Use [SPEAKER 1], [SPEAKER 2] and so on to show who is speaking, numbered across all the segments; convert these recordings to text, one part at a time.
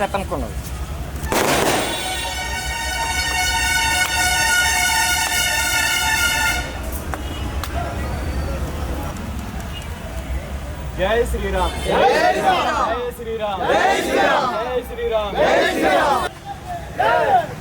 [SPEAKER 1] కూర్చొని
[SPEAKER 2] చెప్పనుకున్నాను
[SPEAKER 1] జై శ్రీరామ్. జై శ్రీరామ్. జై శ్రీరామ్. జై శ్రీరామ్.
[SPEAKER 3] భారత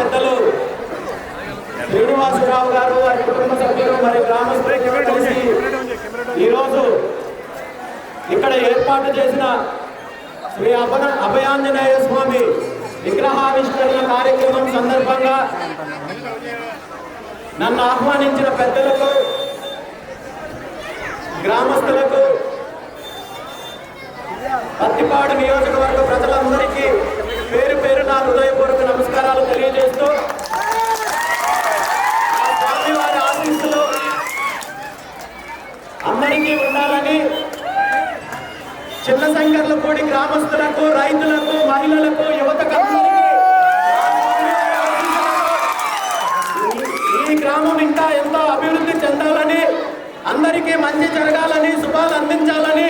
[SPEAKER 4] పెద్దలు. శ్రీనివాసరావు గారు వారి కుటుంబ సభ్యులు మరియు గ్రామస్తులు ఈరోజు ఇక్కడ ఏర్పాటు చేసిన శ్రీ అభన అభయాంజనేయ స్వామి విగ్రహావిష్కరణ కార్యక్రమం సందర్భంగా నన్ను ఆహ్వానించిన పెద్దలకు గ్రామస్తులకు పత్తిపాడు నియోజకవర్గ ప్రజలందరికీ పేరు నా హృదయపూర్వక నమస్కారాలు తెలియజేస్తూ స్వామివారి ఆశీస్సులు అందరికీ ఉండాలని చిన్న శంకర్లపూడి గ్రామస్తులకు రైతులకు మహిళలకు యువతకు ఈ గ్రామం ఇంకా ఎంతో అభివృద్ధి చెందాలని అందరికీ మంచి జరగాలని శుభాలు అందించాలని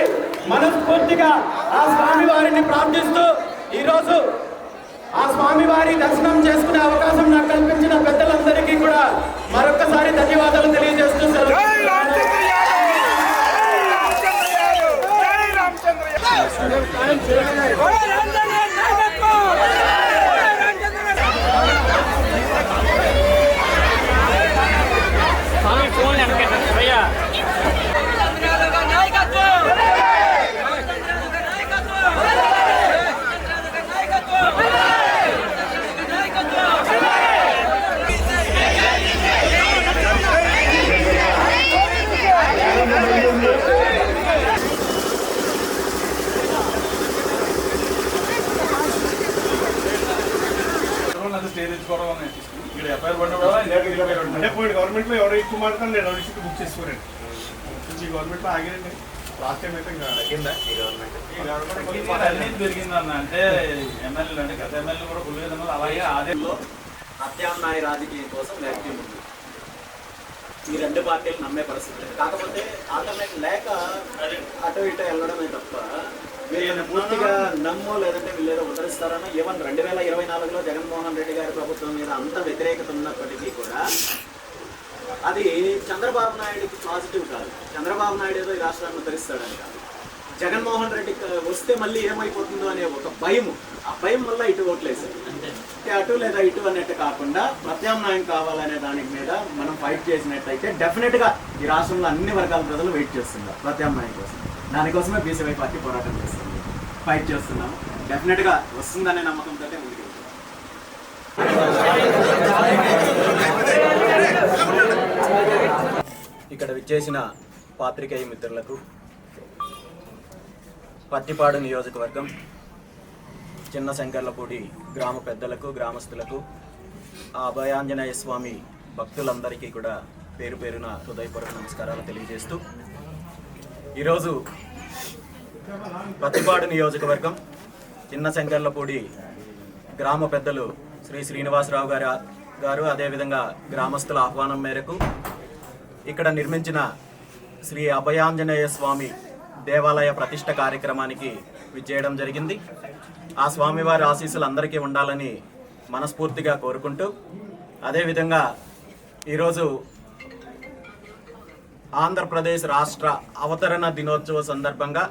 [SPEAKER 4] మనస్ఫూర్తిగా ఆ స్వామి వారిని ప్రార్థిస్తూ ఈరోజు ఆ స్వామి వారి దర్శనం చేసుకునే అవకాశం నాకు కల్పించిన పెద్దలందరికీ కూడా మరొకసారి ధన్యవాదాలు తెలియజేస్తూ
[SPEAKER 2] అని ఇక్కడ ఎఫ్ఐఆర్
[SPEAKER 5] అంటే పోయి ఎవరో ఎక్కువ మాట్లాడారు నేను ఎవరి బుక్ చేసుకోరండి ఈ గవర్నమెంట్లో ఆగిరండి లాస్ట్ టైం అయితే ఇంకా
[SPEAKER 2] ఈ గవర్నమెంట్ పెరిగిందన్న అంటే ఎమ్మెల్యేలు అంటే గత ఎమ్మెల్యేలు కూడా అలాగే
[SPEAKER 1] ప్రత్యామ్నాయ రాజకీయం కోసం వ్యాఖ్య ఉంది. ఈ రెండు పార్టీలు నమ్మే పరిస్థితి కాకపోతే ఆల్టర్నేట్ లేక అటు ఇటు వెళ్ళడమే తప్ప వీళ్ళని పూర్తిగా నమ్మో లేదంటే వీళ్ళు ఏదో ఉద్ధరిస్తారనో ఈవెన్ రెండు వేల ఇరవై నాలుగులో జగన్మోహన్ రెడ్డి గారి ప్రభుత్వం మీద అంత వ్యతిరేకత ఉన్నప్పటికీ కూడా అది చంద్రబాబు నాయుడుకి పాజిటివ్ కాదు. చంద్రబాబు నాయుడు ఏదో ఈ రాష్ట్రాన్ని ఉద్ధరిస్తాడని కాదు. జగన్మోహన్ రెడ్డి వస్తే మళ్ళీ ఏమైపోతుందో అనే ఒక భయం. ఆ భయం వల్ల ఇటు ఓట్లేసారు అంటే అటు లేదా ఇటు అన్నట్టు కాకుండా ప్రత్యామ్నాయం కావాలనే దాని మీద మనం ఫైట్ చేసినట్టయితే డెఫినెట్గా ఈ రాష్ట్రంలో అన్ని వర్గాల ప్రజలు వెయిట్ చేస్తున్నారు ప్రత్యామ్నాయం కోసం. దానికోసమే బీసీవై పార్టీ పోరాటం చేస్తుంది. ఫైట్ చేస్తున్నాం. డెఫినెట్గా వస్తుందనే నమ్మకంతో ముందుకు ఇక్కడ విచ్చేసిన పాత్రికేయ మిత్రులకు పత్తిపాడు నియోజకవర్గం చిన్న శంకర్లపూడి గ్రామ పెద్దలకు గ్రామస్తులకు ఆ అభయాంజనేయ స్వామి భక్తులందరికీ కూడా పేరు పేరున హృదయపూర్వక నమస్కారాలు తెలియజేస్తూ ఈరోజు పత్తిపాడు నియోజకవర్గం చిన్న శంకర్లపూడి గ్రామ పెద్దలు శ్రీ శ్రీనివాసరావు గారి గారు అదేవిధంగా గ్రామస్తుల ఆహ్వానం మేరకు ఇక్కడ నిర్మించిన శ్రీ అభయాంజనేయ స్వామి దేవాలయ ప్రతిష్ట కార్యక్రమానికి విచ్చేయడం జరిగింది. ఆ స్వామివారి ఆశీస్సులు అందరికీ ఉండాలని మనస్ఫూర్తిగా కోరుకుంటూ అదేవిధంగా ఈరోజు ఆంధ్రప్రదేశ్ రాష్ట్ర అవతరణ దినోత్సవ సందర్భంగా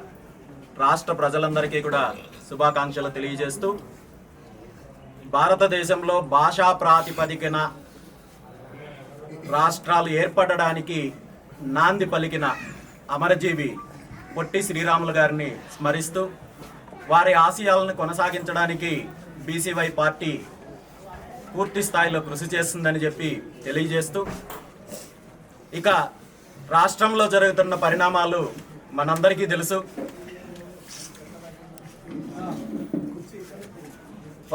[SPEAKER 1] రాష్ట్ర ప్రజలందరికీ కూడా శుభాకాంక్షలు తెలియజేస్తూ భారతదేశంలో భాషా ప్రాతిపదికన రాష్ట్రాలు ఏర్పడడానికి నాంది పలికిన అమరజీవి పొట్టి శ్రీరాములు గారిని స్మరిస్తూ వారి ఆశయాలను కొనసాగించడానికి బీసీవై పార్టీ పూర్తి స్థాయిలో కృషి చేస్తుందని చెప్పి తెలియజేస్తూ ఇక రాష్ట్రంలో జరుగుతున్న పరిణామాలు మనందరికీ తెలుసు.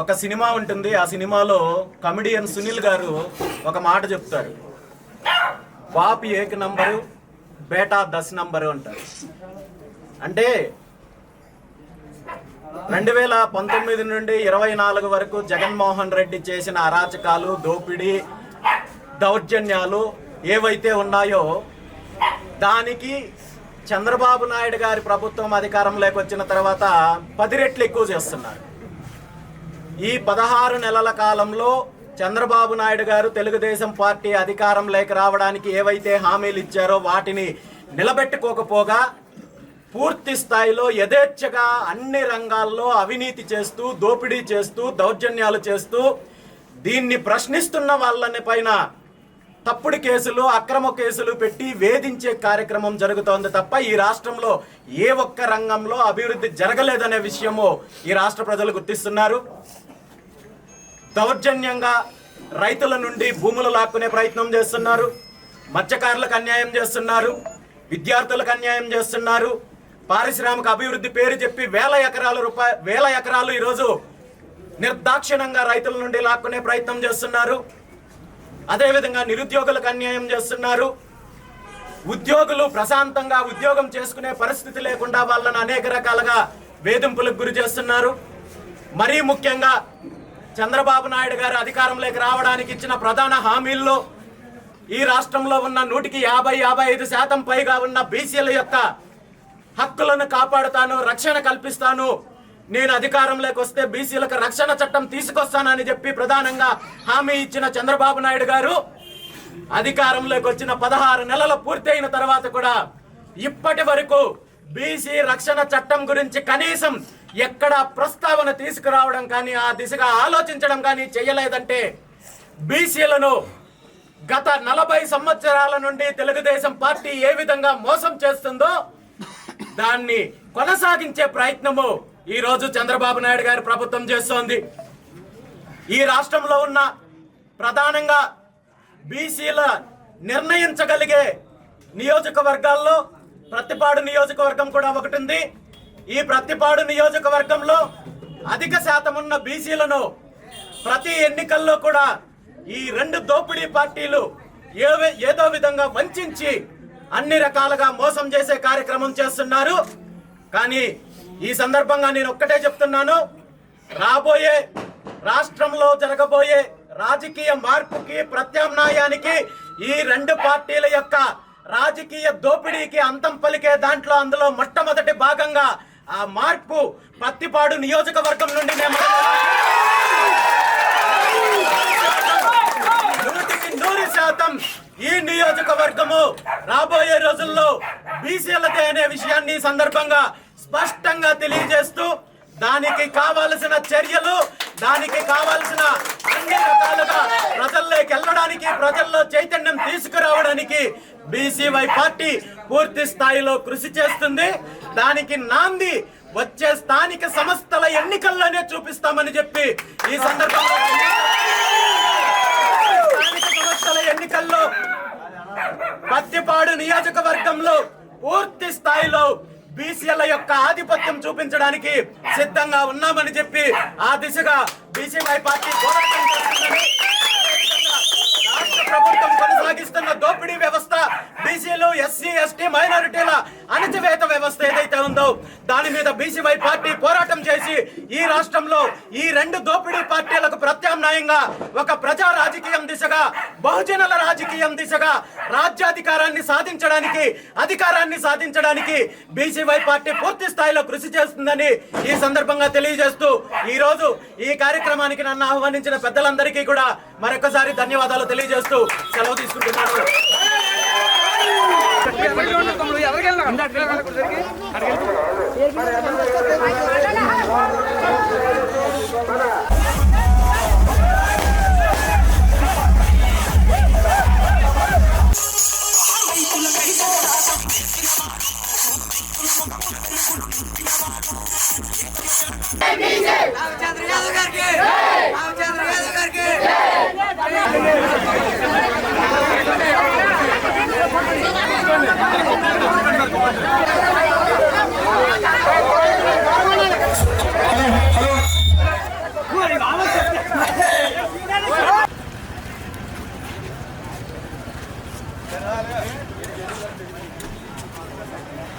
[SPEAKER 1] ఒక సినిమా ఉంటుంది. ఆ సినిమాలో కమెడియన్ సునీల్ గారు ఒక మాట చెప్తారు. బాప్ ఏక నంబరు బేటా దశ నంబరు అంటారు. అంటే రెండు వేల పంతొమ్మిది నుండి ఇరవై నాలుగు వరకు జగన్మోహన్ రెడ్డి చేసిన అరాచకాలు దోపిడీ దౌర్జన్యాలు ఏవైతే ఉన్నాయో దానికి చంద్రబాబు నాయుడు గారి ప్రభుత్వం అధికారంలోకి వచ్చిన తర్వాత పది రెట్లు ఎక్కువ చేస్తున్నారు. ఈ పదహారు నెలల కాలంలో చంద్రబాబు నాయుడు గారు తెలుగుదేశం పార్టీ అధికారంలోకి రావడానికి ఏవైతే హామీలు ఇచ్చారో వాటిని నిలబెట్టుకోకపోగా పూర్తి స్థాయిలో యథేచ్ఛగా అన్ని రంగాల్లో అవినీతి చేస్తూ దోపిడీ చేస్తూ దౌర్జన్యాలు చేస్తూ దీన్ని ప్రశ్నిస్తున్న వాళ్ళని పైన తప్పుడు కేసులు అక్రమ కేసులు పెట్టి వేధించే కార్యక్రమం జరుగుతోంది తప్ప ఈ రాష్ట్రంలో ఏ ఒక్క రంగంలో అభివృద్ధి జరగలేదనే విషయము ఈ రాష్ట్ర ప్రజలు గుర్తిస్తున్నారు. దౌర్జన్యంగా రైతుల నుండి భూములు లాక్కునే ప్రయత్నం చేస్తున్నారు. మత్స్యకారులకు అన్యాయం చేస్తున్నారు. విద్యార్థులకు అన్యాయం చేస్తున్నారు. పారిశ్రామిక అభివృద్ధి పేరు చెప్పి వేల ఎకరాల రూపాయ వేల ఎకరాలు ఈరోజు నిర్దాక్షిణంగా రైతుల నుండి లాక్కునే ప్రయత్నం చేస్తున్నారు. అదేవిధంగా నిరుద్యోగులకు అన్యాయం చేస్తున్నారు. ఉద్యోగులు ప్రశాంతంగా ఉద్యోగం చేసుకునే పరిస్థితి లేకుండా వాళ్ళను అనేక రకాలుగా వేధింపులకు గురి చేస్తున్నారు. మరీ ముఖ్యంగా చంద్రబాబు నాయుడు గారు అధికారంలోకి రావడానికి ఇచ్చిన ప్రధాన హామీల్లో ఈ రాష్ట్రంలో ఉన్న నూటికి యాభై యాభై ఐదు శాతం పైగా ఉన్న బీసీల యొక్క హక్కులను కాపాడుతాను రక్షణ కల్పిస్తాను నేను అధికారంలోకి వస్తే బీసీలకు రక్షణ చట్టం తీసుకొస్తానని చెప్పి ప్రధానంగా హామీ ఇచ్చిన చంద్రబాబు నాయుడు గారు అధికారంలోకి వచ్చిన పదహారు నెలలు పూర్తయిన తర్వాత కూడా ఇప్పటి వరకు బీసీ రక్షణ చట్టం గురించి కనీసం ఎక్కడ ప్రస్తావన తీసుకురావడం కానీ ఆ దిశగా ఆలోచించడం కానీ చేయలేదంటే బీసీలను గత నలభై సంవత్సరాల నుండి తెలుగుదేశం పార్టీ ఏ విధంగా మోసం చేస్తుందో దాన్ని కొనసాగించే ప్రయత్నము ఈరోజు చంద్రబాబు నాయుడు గారి ప్రభుత్వం చేస్తోంది. ఈ రాష్ట్రంలో ఉన్న ప్రధానంగా బీసీల నిర్ణయించగలిగే నియోజకవర్గాల్లో ప్రతిపాడు నియోజకవర్గం కూడా ఒకటి ఉంది ఈ ప్రతిపాడు నియోజకవర్గంలో అధిక శాతం ఉన్న బీసీలను ప్రతి ఎన్నికల్లో కూడా ఈ రెండు దోపిడీ పార్టీలు ఏవే ఏదో విధంగా వంచించి అన్ని రకాలుగా మోసం చేసే కార్యక్రమం చేస్తున్నారు. కానీ ఈ సందర్భంగా నేను ఒక్కటే చెప్తున్నాను. రాబోయే రాష్ట్రంలో జరగబోయే రాజకీయ మార్పుకి ప్రత్యామ్నాయానికి ఈ రెండు పార్టీల యొక్క రాజకీయ దోపిడీకి అంతం పలికే దాంట్లో అందులో మొట్టమొదటి భాగంగా ఆ మార్పు పత్తిపాడు నియోజకవర్గం నుండి మేము నూటికి నూరు శాతం ఈ నియోజకవర్గము రాబోయే రోజుల్లో బీసీలదే అనే విషయాన్ని సందర్భంగా స్పష్టంగా తెలియజేస్తూ దానికి కావలసిన చర్యలు దానికి కావలసిన అన్ని రకాలుగా ప్రజల్లోకి వెళ్ళడానికి ప్రజల్లో చైతన్యం తీసుకురావడానికి బీసీవై పార్టీ పూర్తి స్థాయిలో కృషి చేస్తుంది. దానికి నాంది వచ్చే స్థానిక సంస్థల ఎన్నికల్లోనే చూపిస్తామని చెప్పి ఈ సందర్భంగా స్థానిక సంస్థల ఎన్నికల్లో పత్తిపాడు నియోజకవర్గంలో పూర్తి స్థాయిలో బీసీల యొక్క ఆధిపత్యం చూపించడానికి సిద్ధంగా ఉన్నామని చెప్పి ఆ దిశగా బీసీవై పార్టీ పోరాటం చేస్తుందని ప్రభుత్వం కొనసాగిస్తున్న దోపిడీ వ్యవస్థ బీసీలు ఎస్సీ ఎస్టీ మైనారిటీల అణచివేత వ్యవస్థ ఏదైతే ఉందో దాని మీద బీసీవై పార్టీ పోరాటం చేసి ఈ రాష్ట్రంలో ఈ రెండు దోపిడీ పార్టీలకు ప్రత్యామ్నాయంగా ఒక ప్రజా రాజకీయం దిశగా బహుజనుల రాజకీయం దిశగా రాజ్యాధికారాన్ని సాధించడానికి అధికారాన్ని సాధించడానికి బీసీవై పార్టీ పూర్తి స్థాయిలో కృషి చేస్తుందని ఈ సందర్భంగా తెలియజేస్తూ ఈ రోజు ఈ కార్యక్రమానికి నన్ను ఆహ్వానించిన పెద్దలందరికీ కూడా మరొకసారి ధన్యవాదాలు తెలియజేస్తూ సెలవు తీసుకుంటున్నాను.
[SPEAKER 6] రామచంద్ర